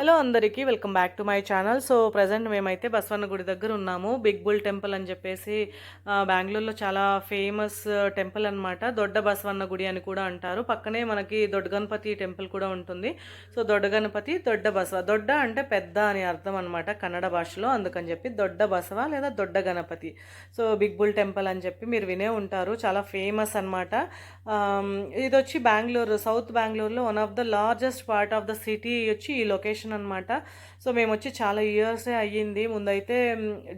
Hello అందరికీ welcome back to my channel. So present మేమైతే బసవన్న గుడి దగ్గర ఉన్నాము. బిగ్ బుల్ టెంపుల్ అని చెప్పేసి బెంగళూరులో చాలా ఫేమస్ టెంపుల్ అన్నమాట. దొడ్డ బసవన్న గుడి అని కూడా అంటారు. పక్కనే మనకి దొడ్డ గణపతి టెంపుల్ కూడా ఉంటుంది. సో దొడ్డ గణపతి దొడ్డ బసవ. దొడ్డ అంటే పెద్ద అని అర్థం అనమాట కన్నడ భాషలో. అందుకని చెప్పి దొడ్డ బసవ లేదా Dodda Ganapathi. So big bull temple అని చెప్పి మీరు వినే ఉంటారు. చాలా ఫేమస్ అనమాట ఇది వచ్చి బెంగళూరు సౌత్ బెంగళూరులో one of the largest part of the city వచ్చి ఈ లొకేషన్ అనమాట సో మేము వచ్చి చాలా ఇయర్సే అయ్యింది. ముందైతే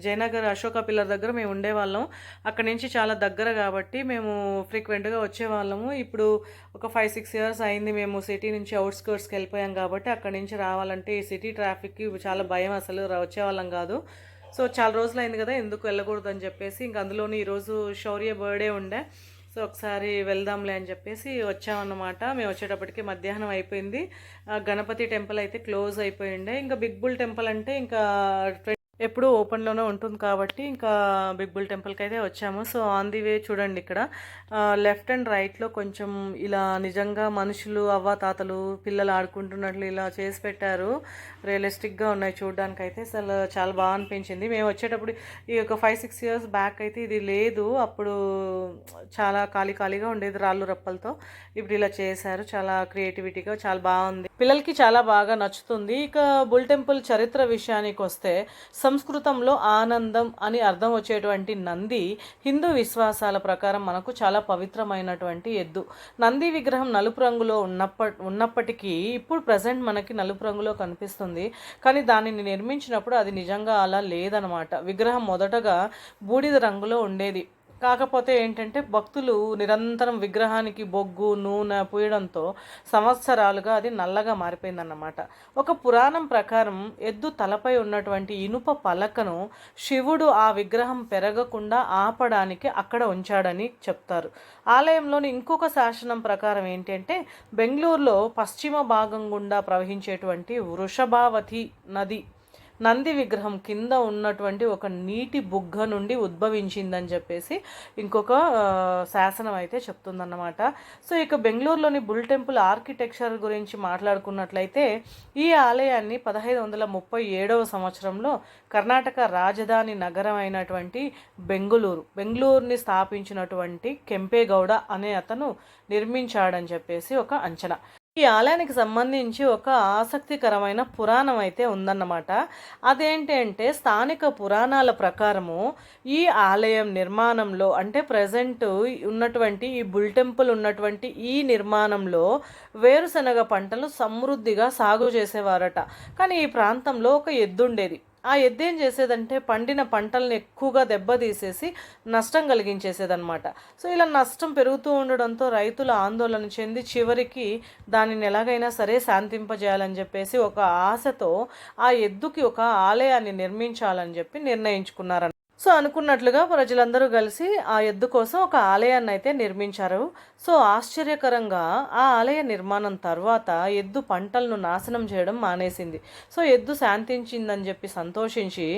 జయనగర్ అశోక పిల్లర్ దగ్గర మేము ఉండేవాళ్ళం. అక్కడి నుంచి చాలా దగ్గర కాబట్టి మేము ఫ్రీక్వెంట్గా వచ్చేవాళ్ళము. ఇప్పుడు ఒక ఫైవ్ సిక్స్ ఇయర్స్ అయింది మేము సిటీ నుంచి అవుట్స్కర్ట్స్కి వెళ్ళిపోయాం కాబట్టి అక్కడి నుంచి రావాలంటే ఈ సిటీ ట్రాఫిక్కి చాలా భయం అసలు వచ్చేవాళ్ళం కాదు. సో చాలా రోజులు అయింది కదా ఎందుకు వెళ్ళకూడదు అని చెప్పేసి ఇంక అందులోని ఈరోజు శౌర్య బర్త్డే ఉండే. సో ఒకసారి వెళ్దాంలే అని చెప్పేసి వచ్చామన్నమాట. మేము వచ్చేటప్పటికి మధ్యాహ్నం అయిపోయింది. ఆ గణపతి టెంపుల్ అయితే క్లోజ్ అయిపోయిండే. ఇంకా బిగ్ బుల్ టెంపుల్ అంటే ఇంకా ఎప్పుడూ ఓపెన్లోనే ఉంటుంది కాబట్టి ఇంకా బిగ్ బుల్ టెంపుల్కి అయితే వచ్చాము. సో ఆన్ ది వే చూడండి ఇక్కడ. లెఫ్ట్ అండ్ రైట్లో కొంచెం ఇలా నిజంగా మనుషులు అవ్వ తాతలు పిల్లలు ఆడుకుంటున్నట్లు ఇలా చేసి పెట్టారు. రియలిస్టిక్గా ఉన్నాయి చూడడానికి అయితే అసలు చాలా బాగా అనిపించింది. మేము వచ్చేటప్పుడు ఈ యొక్క ఫైవ్ సిక్స్ ఇయర్స్ బ్యాక్ అయితే ఇది లేదు. అప్పుడు చాలా ఖాళీ ఖాళీగా ఉండేది రాళ్ళు రప్పలతో. ఇప్పుడు ఇలా చేశారు. చాలా క్రియేటివిటీగా చాలా బాగుంది. పిల్లలకి చాలా బాగా నచ్చుతుంది. ఇక బుల్ టెంపుల్ చరిత్ర విషయానికి వస్తే సంస్కృతంలో ఆనందం అని అర్థం వచ్చేటువంటి నంది హిందూ విశ్వాసాల ప్రకారం మనకు చాలా పవిత్రమైనటువంటి ఎద్దు. నంది విగ్రహం నలుపు రంగులో ఉన్నప్ప ఉన్నప్పటికీ ఇప్పుడు ప్రజెంట్ మనకి నలుపు రంగులో కనిపిస్తుంది. కానీ దానిని నిర్మించినప్పుడు అది నిజంగా అలా లేదనమాట. విగ్రహం మొదటగా బూడిద రంగులో ఉండేది. కాకపోతే ఏంటంటే భక్తులు నిరంతరం విగ్రహానికి బొగ్గు నూనె పూయడంతో సంవత్సరాలుగా అది నల్లగా మారిపోయిందన్నమాట. ఒక పురాణం ప్రకారం ఎద్దు తలపై ఉన్నటువంటి ఇనుప పలకను శివుడు ఆ విగ్రహం పెరగకుండా ఆపడానికి అక్కడ ఉంచాడని చెప్తారు. ఆలయంలోని ఇంకొక శాసనం ప్రకారం ఏంటంటే బెంగళూరులో పశ్చిమ భాగం గుండా ప్రవహించేటువంటి వృషభావతి నది నంది విగ్రహం కింద ఉన్నటువంటి ఒక నీటి బుగ్గ నుండి ఉద్భవించిందని చెప్పేసి ఇంకొక శాసనం అయితే చెప్తుందన్నమాట. సో ఇక బెంగళూరులోని బుల్ టెంపుల్ ఆర్కిటెక్చర్ గురించి మాట్లాడుకున్నట్లయితే ఈ ఆలయాన్ని పదహైదు వందల ముప్పై ఏడవ సంవత్సరంలో కర్ణాటక రాజధాని నగరం అయినటువంటి బెంగళూరు బెంగళూరుని స్థాపించినటువంటి కెంపేగౌడ అనే అతను నిర్మించాడని చెప్పేసి ఒక అంచనా. ఈ ఆలయానికి సంబంధించి ఒక ఆసక్తికరమైన పురాణం అయితే ఉందన్నమాట. అదేంటి అంటే స్థానిక పురాణాల ప్రకారము ఈ ఆలయం నిర్మాణంలో అంటే ప్రజెంట్ ఉన్నటువంటి ఈ బుల్ టెంపుల్ ఉన్నటువంటి ఈ నిర్మాణంలో వేరుశనగ పంటలు సమృద్ధిగా సాగు చేసేవారట. కానీ ఈ ప్రాంతంలో ఒక ఎద్దుండేది. ఆ ఎద్దు ఏం చేసేదంటే పండిన పంటల్ని ఎక్కువగా దెబ్బతీసేసి నష్టం కలిగించేసేదన్నమాట. సో ఇలా నష్టం పెరుగుతూ ఉండడంతో రైతులు ఆందోళన చెంది చివరికి దానిని ఎలాగైనా సరే శాంతింపజేయాలని చెప్పేసి ఒక ఆశతో ఆ ఎద్దుకి ఒక ఆలయాన్ని నిర్మించాలని చెప్పి నిర్ణయించుకున్నారన్న సో అనుకున్నట్లుగా ప్రజలందరూ కలిసి ఆ ఎద్దు కోసం ఒక ఆలయాన్ని అయితే నిర్మించారు. సో ఆశ్చర్యకరంగా ఆ ఆలయ నిర్మాణం తర్వాత ఎద్దు పంటలను నాశనం చేయడం మానేసింది. సో ఎద్దు శాంతించిందని చెప్పి సంతోషించి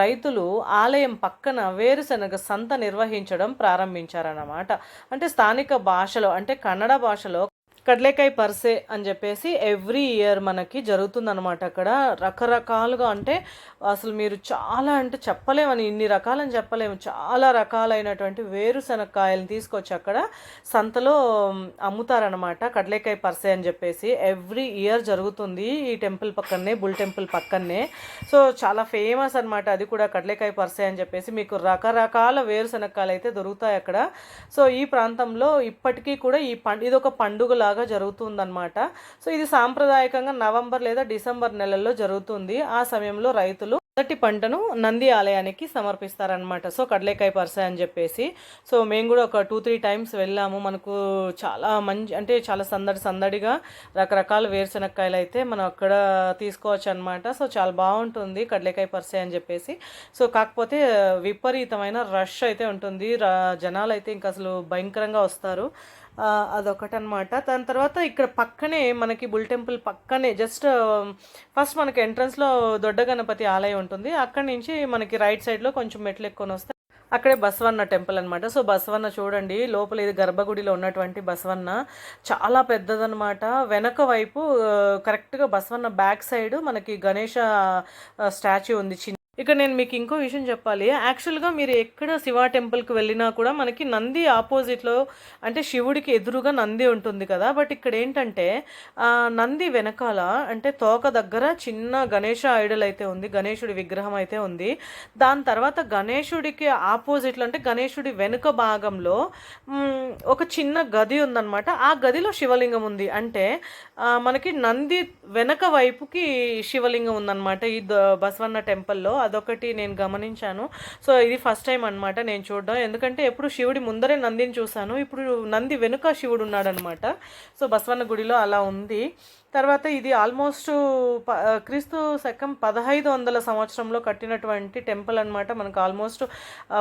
రైతులు ఆలయం పక్కన వేరుశనగ సంత నిర్వహించడం ప్రారంభించారన్నమాట. అంటే స్థానిక భాషలో అంటే కన్నడ భాషలో కడ్లేకాయ పర్సే అని చెప్పేసి ఎవ్రీ ఇయర్ మనకి జరుగుతుందన్నమాట అక్కడ. రకరకాలుగా అంటే అసలు మీరు చాలా అంటే చెప్పలేమని ఇన్ని రకాలని చెప్పలేము. చాలా రకాలైనటువంటి వేరుశనక్కాయలను తీసుకొచ్చి అక్కడ సంతలో అమ్ముతారనమాట కడ్లేకాయ పర్సే అని చెప్పేసి ఎవ్రీ ఇయర్ జరుగుతుంది ఈ టెంపుల్ పక్కనే బుల్ టెంపుల్ పక్కనే సో చాలా ఫేమస్ అన్నమాట. అది కూడా కడ్లేకాయ పర్సే అని చెప్పేసి మీకు రకరకాల వేరుశనక్కాయలు అయితే దొరుకుతాయి అక్కడ. సో ఈ ప్రాంతంలో ఇప్పటికీ కూడా ఈ పండు ఇది ఒక పండుగలాగా జరుగుతుందన్నమాట. సో ఇది సాంప్రదాయకంగా నవంబర్ లేదా డిసెంబర్ నెలల్లో జరుగుతుంది. ఆ సమయంలో రైతులు మొదటి పంటను నంది ఆలయానికి సమర్పిస్తారనమాట సో కడలేకాయ పర్స అని చెప్పేసి. సో మేము కూడా ఒక టూ త్రీ టైమ్స్ వెళ్ళాము. మనకు చాలా మంచి అంటే చాలా సందడి సందడిగా రకరకాల వేరుశనక్కాయలు అయితే మనం అక్కడ తీసుకోవచ్చు అనమాట సో చాలా బాగుంటుంది కడలేకాయ పర్సే అని చెప్పేసి. సో కాకపోతే విపరీతమైన రష్ అయితే ఉంటుంది. జనాలు అయితే ఇంకా అసలు భయంకరంగా వస్తారు. అదొకటనమాట దాని తర్వాత ఇక్కడ పక్కనే మనకి బుల్ టెంపుల్ పక్కనే జస్ట్ ఫస్ట్ మనకి ఎంట్రన్స్లో దొడ్డ గణపతి ఆలయం ఉంటుంది. అక్కడి నుంచి మనకి రైట్ సైడ్లో కొంచెం మెట్లు ఎక్కుకొని వస్తే అక్కడే బసవన్న టెంపుల్ అనమాట సో బసవన్న చూడండి లోపల ఇది గర్భగుడిలో ఉన్నటువంటి బసవన్న. చాలా పెద్దదనమాట వెనక వైపు కరెక్ట్గా బసవన్న బ్యాక్ సైడ్ మనకి గణేష స్టాచ్యూ ఉంది. చిన్న ఇక నేను మీకు ఇంకో విషయం చెప్పాలి. యాక్చువల్గా మీరు ఎక్కడ శివ టెంపుల్కి వెళ్ళినా కూడా మనకి నంది ఆపోజిట్లో అంటే శివుడికి ఎదురుగా నంది ఉంటుంది కదా. బట్ ఇక్కడ ఏంటంటే నంది వెనకాల అంటే తోక దగ్గర చిన్న గణేష ఐడల్ అయితే ఉంది గణేషుడి విగ్రహం అయితే ఉంది. దాని తర్వాత గణేషుడికి ఆపోజిట్లో అంటే గణేషుడి వెనుక భాగంలో ఒక చిన్న గది ఉందన్నమాట. ఆ గదిలో శివలింగం ఉంది. అంటే మనకి నంది వెనక వైపుకి శివలింగం ఉందన్నమాట ఈ ద- బసవన్న టెంపుల్లో. అదొకటి నేను గమనించాను. సో ఇది ఫస్ట్ టైం అన్నమాట నేను చూడడం. ఎందుకంటే ఎప్పుడు శివుడి ముందరే నందిని చూశాను. ఇప్పుడు నంది వెనుక శివుడు ఉన్నాడనమాట సో బసవన్న గుడిలో అలా ఉంది. తర్వాత ఇది ఆల్మోస్ట్ ప క్రీస్తు శకం పదహైదు వందల సంవత్సరంలో కట్టినటువంటి టెంపుల్ అనమాట మనకు almost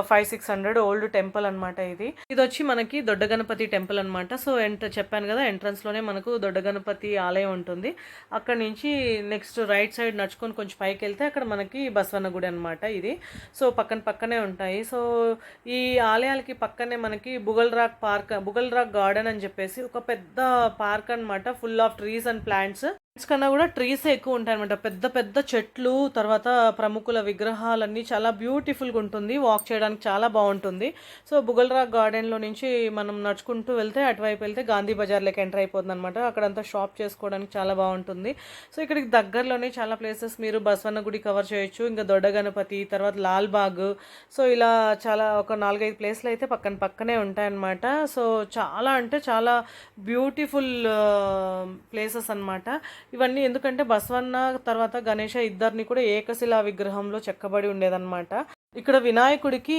five six hundred old temple అనమాట ఇది. ఇది వచ్చి మనకి దొడ్డ గణపతి టెంపుల్ అనమాట సో ఎంట చెప్పాను కదా ఎంట్రన్స్లోనే మనకు దొడ్డ గణపతి ఆలయం ఉంటుంది. అక్కడ నుంచి నెక్స్ట్ రైట్ సైడ్ నడుచుకొని కొంచెం పైకి వెళ్తే అక్కడ మనకి బసవన్న గుడి అనమాట ఇది. సో పక్కన పక్కనే ఉంటాయి. సో ఈ ఆలయాలకి పక్కనే మనకి bugle rock park bugle rock garden అని చెప్పేసి ఒక పెద్ద పార్క్ అనమాట full of trees and Answer. Trees కన్నా కూడా ట్రీస్ ఎక్కువ ఉంటాయి అనమాట పెద్ద పెద్ద చెట్లు తర్వాత ప్రముఖుల విగ్రహాలన్నీ చాలా బ్యూటిఫుల్గా ఉంటుంది. వాక్ చేయడానికి చాలా బాగుంటుంది. సో బుగల్ గార్డెన్లో నుంచి మనం నడుచుకుంటూ వెళ్తే అటువైపు వెళ్తే గాంధీ బజార్లోకి ఎంటర్ అయిపోతుంది అనమాట అక్కడంతా షాప్ చేసుకోవడానికి చాలా బాగుంటుంది. సో ఇక్కడికి దగ్గరలోనే చాలా ప్లేసెస్ మీరు బసవన్న గుడి కవర్ చేయొచ్చు ఇంకా దొడ్డ గణపతి తర్వాత లాల్బాగ్ సో ఇలా చాలా ఒక నాలుగైదు ప్లేస్లు అయితే పక్కన పక్కనే ఉంటాయన్నమాట. సో చాలా అంటే చాలా బ్యూటిఫుల్ ప్లేసెస్ uh, అన్నమాట. ఇవన్నీ ఎందుకంటే బసవన్న తర్వాత గణేష ఇద్దరిని కూడా ఏకశిలా విగ్రహంలో చెక్కబడి ఉండేదన్నమాట. ఇక్కడ వినాయకుడికి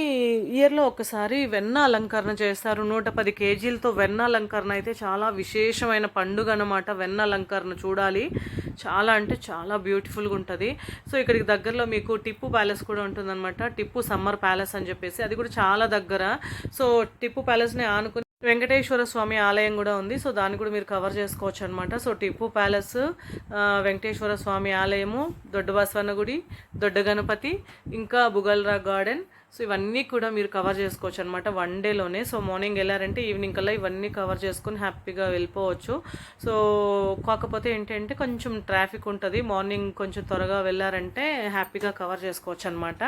ఇయర్లో ఒకసారి వెన్న అలంకరణ చేస్తారు. నూట పది కేజీలతో వెన్న అలంకరణ అయితే చాలా విశేషమైన పండుగ అనమాట వెన్న అలంకరణ చూడాలి. చాలా అంటే చాలా బ్యూటిఫుల్గా ఉంటుంది. సో ఇక్కడికి దగ్గరలో మీకు టిప్పు ప్యాలెస్ కూడా ఉంటుందన్నమాట. టిప్పు సమ్మర్ ప్యాలెస్ అని చెప్పేసి. అది కూడా చాలా దగ్గర. సో టిప్పు ప్యాలెస్ని ఆనుకుని వెంకటేశ్వర స్వామి ఆలయం కూడా ఉంది. సో దాన్ని కూడా మీరు కవర్ చేసుకోవచ్చు అనమాట సో టిప్పు ప్యాలెస్ వెంకటేశ్వర స్వామి ఆలయము దొడ్డ బసవన్న గుడి దొడ్డ గణపతి ఇంకా బుగల్రా గార్డెన్. సో ఇవన్నీ కూడా మీరు కవర్ చేసుకోవచ్చు అనమాట వన్ డేలోనే. సో మార్నింగ్ వెళ్ళారంటే ఈవినింగ్ కల్లా ఇవన్నీ కవర్ చేసుకొని హ్యాపీగా వెళ్ళిపోవచ్చు. సో కాకపోతే ఏంటంటే కొంచెం ట్రాఫిక్ ఉంటుంది. మార్నింగ్ కొంచెం త్వరగా వెళ్ళారంటే హ్యాపీగా కవర్ చేసుకోవచ్చు అనమాట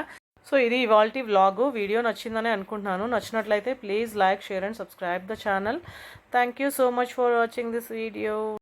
సో ఇది ఇవాల్టి వ్లాగ్. వీడియో నచ్చిందని అనుకుంటున్నాను. నచ్చినట్లయితే please like share and subscribe the channel. Thank you so much for watching this video.